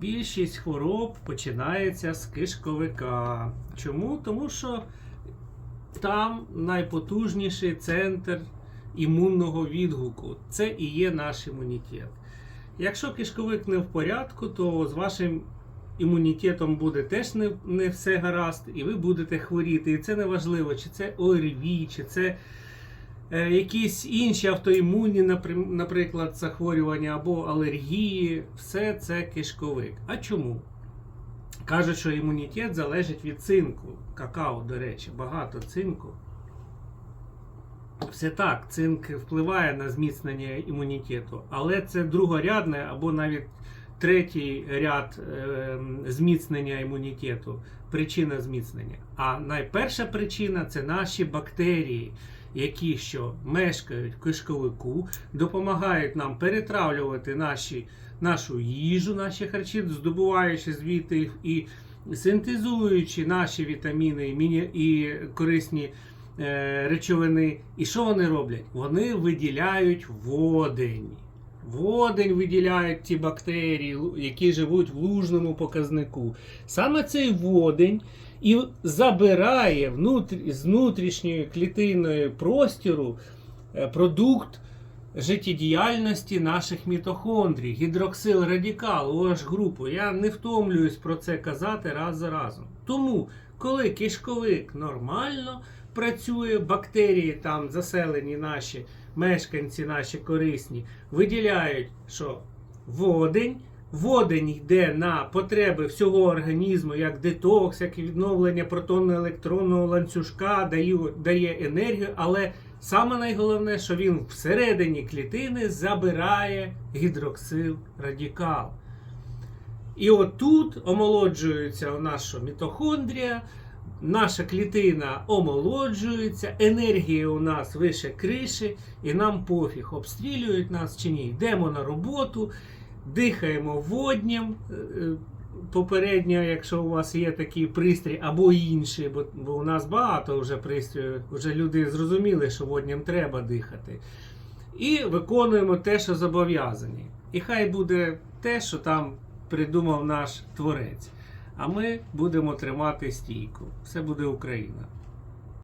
Більшість хвороб починається з кишковика. Чому? Тому що там найпотужніший центр імунного відгуку. Це і є наш імунітет. Якщо кишковик не в порядку, то з вашим імунітетом буде теж не, не все гаразд, і ви будете хворіти. І це не важливо, чи це ОРВІ, чи це якісь інші автоімунні, наприклад, захворювання або алергії. Все це кишковик. А чому? Кажуть, що імунітет залежить від цинку. Какао, до речі, багато цинку. Все так, цинк впливає на зміцнення імунітету, але це другорядне або навіть третій ряд е, зміцнення імунітету, причина зміцнення. А найперша причина це наші бактерії, які що мешкають в кишковику, допомагають нам перетравлювати наші, нашу їжу, наші харчі, здобуваючи звідти їх і синтезуючи наші вітаміни і, корисні е, речовини. І що вони роблять? Вони виділяють водень. Водень виділяють ті бактерії, які живуть в лужному показнику. Саме цей водень і забирає внутрі, з внутрішньої клітинної простіру е, продукт життєдіяльності наших мітохондрій, гідроксил радикал, OH групу. Я не втомлююсь про це казати раз за разом. Тому, коли кишковик нормально працює, бактерії там заселені наші, мешканці наші корисні, виділяють, що водень. Водень йде на потреби всього організму, як детокс, як відновлення протонно-електронного ланцюжка, дає, енергію, але саме найголовне, що він всередині клітини забирає гідроксил радикал. І отут омолоджується що мітохондрія, наша клітина омолоджується, енергія у нас вище криші, і нам пофіг, обстрілюють нас чи ні. Йдемо на роботу, дихаємо водням. е, е, Попередньо, якщо у вас є такий пристрій або інший, бо, бо у нас багато вже пристроїв, вже люди зрозуміли, що водням треба дихати. І виконуємо те, що зобов'язані. І хай буде те, що там придумав наш творець. А ми будемо тримати стійку. Все буде Україна.